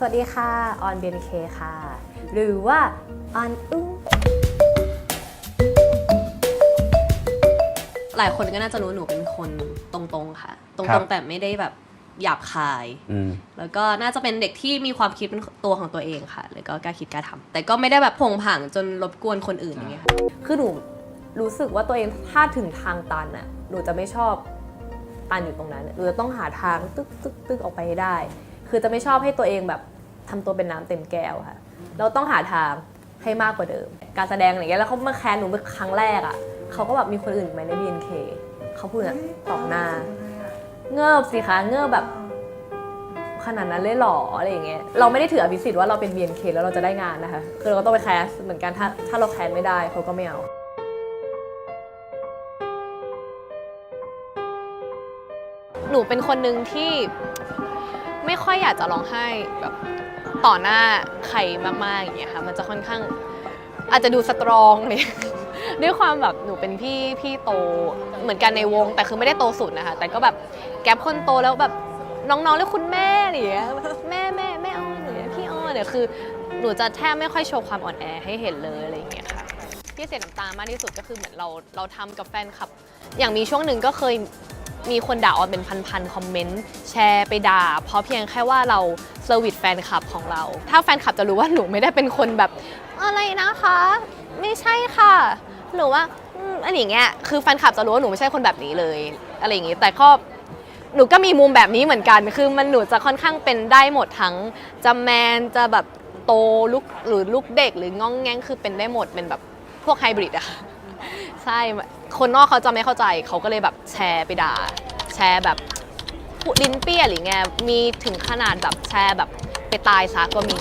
สวัสดีค่ะออนเบนเคค่ะ หรือว่าออนอุ้งหลายคนก็น่าจะรู้หนูเป็นคนตรงๆค่ะตครัรงบ ๆแต่ไม่ได้แบบหยาบคาย อืม แล้วก็น่าจะเป็นเด็กที่มีความคิดเป็นตัวของตัวเองค่ะ แล้วก็กล้าคิดกล้าทำแต่ก็ไม่ได้แบบผงผางจนรบกวนคนอื่นอย่างเงี้ยค่ะคือหนูรู้สึกว่าตัวเองถ้าถึงทางตันอะหนูจะไม่ชอบตันอยู่ตรงนั้นหนูจะต้องหาทางตึกตึกตึกออกไปให้ได้ คือจะไม่ชอบให้ตัวเองแบบทำตัวเป็นน้ำเต็มแก้วค่ะ เราต้องหาทางให้มากกว่าเดิม การแสดงอะไรเงี้ยแล้วเขามาแคนหนูเป็นครั้งแรกอะเขาก็แบบมีคนอื่นอีกไหมใน BNK เขาพูดอะตอบหน้า เงิบสิคะเงิบแบบขนาดนั้นเลยหรออะไรอย่างเงี้ยเราไม่ได้ถืออภิสิทธิ์ว่าเราเป็น BNK แล้วเราจะได้งานนะคะ คือเราก็ต้องไปแคสเหมือนกันถ้าถ้าเราแคสไม่ได้เขาก็ไม่เอาหนูเป็นคนหนึ่งที่ ไม่ค่อยอยากจะร้องไห้แบบต่อหน้าใครมากๆอย่างเงี้ยค่ะมันจะค่อนข้างอาจจะดูสตรองเลย ด้วยความแบบหนูเป็นพี่พี่โตเหมือนกันในวง แต่คือไม่ได้โตสุดนะคะ แต่ก็แบบแก๊ปคนโตแล้วแบบน้องๆเรียกคุณแม่อะไรอย่างเงี้ยแม่แม่แม่อ้อนหรือพี่อ้อเนี่ยคือหนูจะแทบไม่ค่อยโชว์ความอ่อนแอให้เห็นเลยอะไรอย่างเงี้ยค่ะที่เสียน้ำตามากที่สุดก็คือเหมือนเราเราทำกับแฟนคลับ อย่างมีช่วงหนึ่งก็เคย มีคนด่าออนเป็นพันๆคอมเมนต์แชร์ไปด่า เพราะเพียงแค่ว่าเราเซอร์วิสแฟนคลับของเรา ถ้าแฟนคลับจะรู้ว่าหนูไม่ได้เป็นคนแบบอะไรนะคะ ไม่ใช่ค่ะหรือว่าอืมอันอย่างเงี้ยคือแฟนคลับจะรู้ว่าหนูไม่ใช่คนแบบนี้เลยอะไรอย่างงี้แต่ก็หนูก็มีมุมแบบนี้เหมือนกัน คือมันหนูจะค่อนข้างเป็นได้หมดทั้งจะแมนจะแบบโตลุกหรือลูกเด็กหรืององแงงคือเป็นได้หมดเป็นแบบพวกไฮบริดอะ ใช่ คนนอกเขาจะไม่เข้าใจเขาก็เลยแบบแชร์ไปด่า แชร์แบบดลิ้นเปี้ยหรือไงมีถึงขนาดแบบแชร์แบบไปตายซะก็มี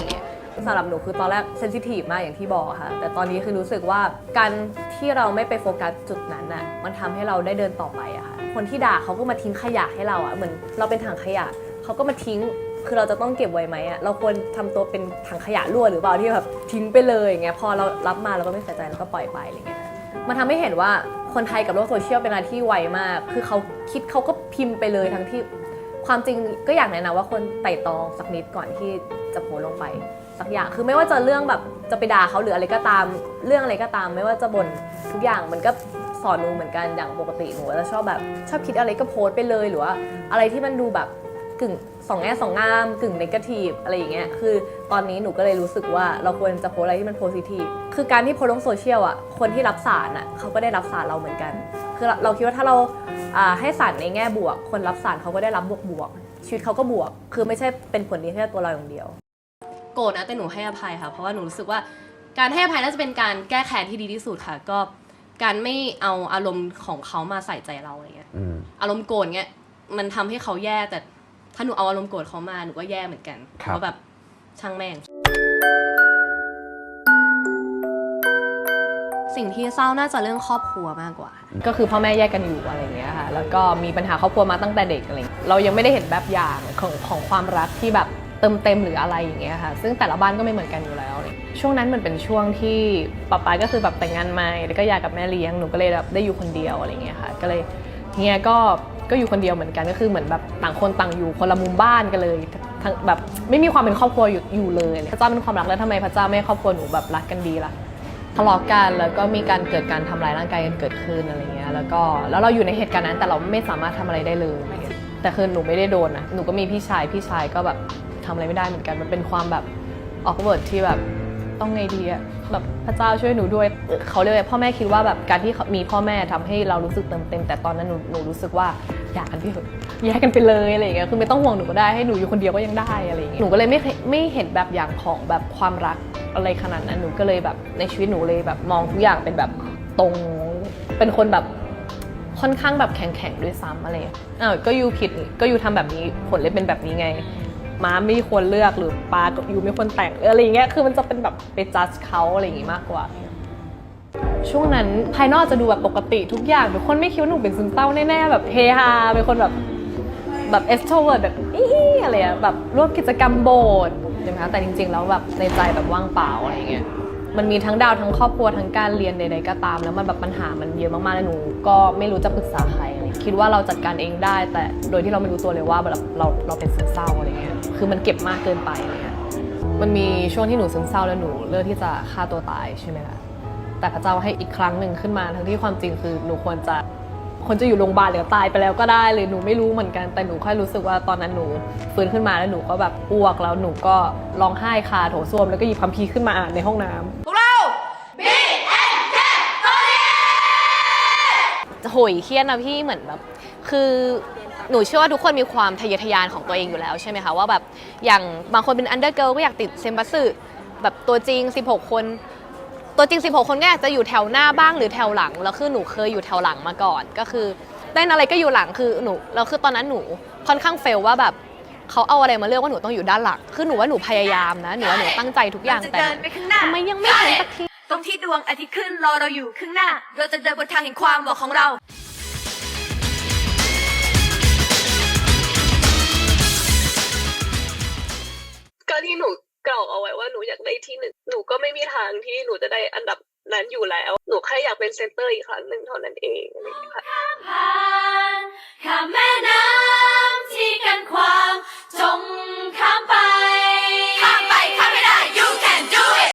สำหรับหนูคือตอนแรกเซนซิทีฟมากอย่างที่บอกค่ะ แต่ตอนนี้คือรู้สึกว่าการที่เราไม่ไปโฟกัสจุดนั้นน่ะมันทำให้เราได้เดินต่อไปอะค่ะคนที่ด่าเขาก็มาทิ้งขยะให้เราอะเหมือนเราเป็นถังขยะเขาก็มาทิ้งคือเราจะต้องเก็บไว้ไหมอะเราควรทำตัวเป็นถังขยะรั่วหรือเปล่าที่แบบทิ้งไปเลยอย่างเงี้ยพอเรารับมาเราก็ไม่ใส่ใจแล้วก็ปล่อยไปอะไรเงี้ยมันทำให้เห็นว่า คนไทยกับโลกโซเชียลเป็นอะไรที่ไวมาก คือเขาคิดเขาก็พิมพ์ไปเลยทั้งที่ความจริงก็อยากแนะนำว่าคนไต่ตองสักนิดก่อนที่จะโพสลงไปสักอย่างคือไม่ว่าจะเรื่องแบบจะไปด่าเขาหรืออะไรก็ตามเรื่องอะไรก็ตาม ไม่ว่าจะบ่นทุกอย่างมันก็สอนหนูเหมือนกันอย่างปกติหนูจะชอบแบบชอบคิดอะไรก็โพสไปเลยหรือว่าอะไรที่มันดูแบบกึ่ง สองแง่สองงามกึ่งนกาทีฟอะไรอย่างเงี้ยคือตอนนี้หนูก็เลยรู้สึกว่าเราควรจะโพสต์อะไรที่มันโพสิทีฟคือการที่โพสต์ลงโซเชียลอะคนที่รับสารอะเขาก็ได้รับสารเราเหมือนกัน คือเราเราคิดว่าถ้าเราอ่าให้สารในแง่บวก คนรับสารเขาก็ได้รับบวกบวกๆชีวิตเขาก็บวก คือไม่ใช่เป็นผลดีแค่ตัวเราอย่างเดียว โกรธนะแต่หนูให้อภัยค่ะเพราะว่าหนูรู้สึกว่าการให้อภัยน่าจะเป็นการแก้แค้นที่ดีที่สุดค่ะ ก็การไม่เอาอารมณ์ของเขามาใส่ใจเราอะไรเงี้ยอืมอารมณ์โกรธเงี้ยมันทำให้เขาแย่แต่ ถ้าหนูเอาอารมณ์โกรธเขามาหนูก็แย่เหมือนกันครับเพราะแบบช่างแม่ง สิ่งที่เศร้าน่าจะเรื่องครอบครัวมากกว่า ก็คือพ่อแม่แยกกันอยู่อะไรอย่างเงี้ยค่ะ แล้วก็มีปัญหาครอบครัวมาตั้งแต่เด็กอะไรอย่างเงี้ยเรายังไม่ได้เห็นแบบอย่างของของความรักที่แบบเติมเต็มหรืออะไรอย่างเงี้ยค่ะ ซึ่งแต่ละบ้านก็ไม่เหมือนกันอยู่แล้วอะไรอย่างเงี้ยช่วงนั้นมันเป็นช่วงที่ป๊าป๊าก็คือแบบแต่งงานใหม่แล้วก็หย่ากับแม่เลี้ยง หนูก็เลยแบบได้อยู่คนเดียวอะไรอย่างเงี้ยค่ะ ก็เลยเฮียก็ ก็อยู่คนเดียวเหมือนกันก็คือเหมือนแบบต่างคนต่างอยู่คนละมุมบ้านกันเลยทั้งแบบไม่มีความเป็นครอบครัวอยู่อยู่เลยพระเจ้าเป็นความรักแล้วทำไมพระเจ้าไม่ให้ครอบครัวหนูแบบรักกันดีล่ะทะเลาะกันแล้วก็มีการเกิดการทำร้ายร่างกายกันเกิดขึ้นอะไรเงี้ยแล้วก็แล้วเราอยู่ในเหตุการณ์นั้นแต่เราไม่สามารถทำอะไรได้เลยอะไรเงี้ยแต่คือหนูไม่ได้โดนนะหนูก็มีพี่ชายพี่ชายก็แบบทำอะไรไม่ได้เหมือนกันมันเป็นความแบบออกเวิร์ดที่แบบ ต้องไงดีอะแบบพระเจ้าช่วยหนูด้วยเขาเรียกว่าพ่อแม่คิดว่าแบบการที่มีพ่อแม่ทำให้เรารู้สึกเติมเต็ม แต่ตอนนั้นหนูหนูรู้สึกว่าอยากกันไปเถอะแยกกันไปเลยอะไรอย่างเงี้ยคือไม่ต้องห่วงหนูก็ได้ให้หนูอยู่คนเดียวก็ยังได้อะไรอย่างเงี้ยหนูก็เลยไม่ไม่เห็นแบบอย่างของแบบความรักอะไรขนาดนั้นหนูก็เลยแบบในชีวิตหนูเลยแบบมองทุกอย่างเป็นแบบตรงเป็นคนแบบค่อนข้างแบบแข็งๆด้วยซ้ำอะไรอ้าวก็ยูผิดก็ยูทำแบบนี้ผลเลยเป็นแบบนี้ไง ม้าไม่ควรเลือกหรือปลาก็ยูไม่ควรแต่งอะไรอย่างเงี้ยคือมันจะเป็นแบบไปจัดเขาอะไรอย่างงี้มากกว่า ช่วงนั้นภายนอกจะดูแบบปกติทุกอย่างทุกคนไม่คิดว่าหนูเป็นซึมเศร้าแน่ๆแบบเฮฮาเป็นคนแบบแบบเอสโทรเวิร์ดแบบอีอะไรอะแบบร่วมกิจกรรมโบสถ์ใช่ไหมคะแต่จริง ๆ แล้วแบบในใจแบบว่างเปล่าอะไรเงี้ยมันมีทั้งดาวทั้งครอบครัวทั้งการเรียนใดๆก็ตาม แล้วมันแบบปัญหามันเยอะมากๆแล้วหนูก็ไม่รู้จะปรึกษาใคร คิดว่าเราจัดการเองได้ แต่โดยที่เราไม่รู้ตัวเลยว่าแบบเราเราเป็นซึมเศร้าอะไรเงี้ยคือมันเก็บมากเกินไปอะไรเงี้ยมันมีช่วงที่หนูซึมเศร้าแล้วหนูเลือกที่จะฆ่าตัวตายใช่ไหมคะแต่พระเจ้าให้อีกครั้งหนึ่งขึ้นมาทั้งที่ความจริงคือหนูควรจะควรจะอยู่โรงพยาบาลหรือตายไปแล้วก็ได้เลยหนูไม่รู้เหมือนกันแต่หนูแค่รู้สึกว่าตอนนั้นหนูฟื้นขึ้นมาแล้วหนูก็แบบอ้วกแล้วหนูก็ร้องไห้คาโถส้วมแล้วก็หยิบคัมภีร์ขึ้นมาอ่านในห้องน้ำ โหยเครียดนะพี่เหมือนแบบคือหนูเชื่อว่าทุกคนมีความทะเยอทะยานของตัวเองอยู่แล้วใช่ไหมคะว่าแบบอย่างบางคนเป็นอันเดอร์เกิลก็อยากติดเซมบัสสึแบบตัวจริง 16 คน ตัวจริง 16 คนก็อยากจะอยู่แถวหน้าบ้างหรือแถวหลังแล้วคือหนูเคยอยู่แถวหลังมาก่อนก็คือเต้นอะไรก็อยู่หลังคือหนูแล้วคือตอนนั้นหนูค่อนข้างเฟลว่าแบบเขาเอาอะไรมาเลือกว่าหนูต้องอยู่ด้านหลัง คือหนูว่าหนูพยายามนะ หนูว่าหนูตั้งใจทุกอย่างแต่ทำไมยังไม่เห็นสักที ตรงที่ดวงอาทิตย์ขึ้นรอเราอยู่ข้างหน้า เราจะเดินบนทางแห่งความหวังของเราก็ที่หนูกล่าวเอาไว้ว่าหนูอยากได้ที่หนึ่งหนูก็ไม่มีทางที่หนูจะได้อันดับนั้นอยู่แล้ว หนูแค่อยากเป็นเซนเตอร์อีกครั้งหนึ่งเท่านั้นเองค่ะผ่านข้ามแม่น้ำที่กันความจงข้ามไป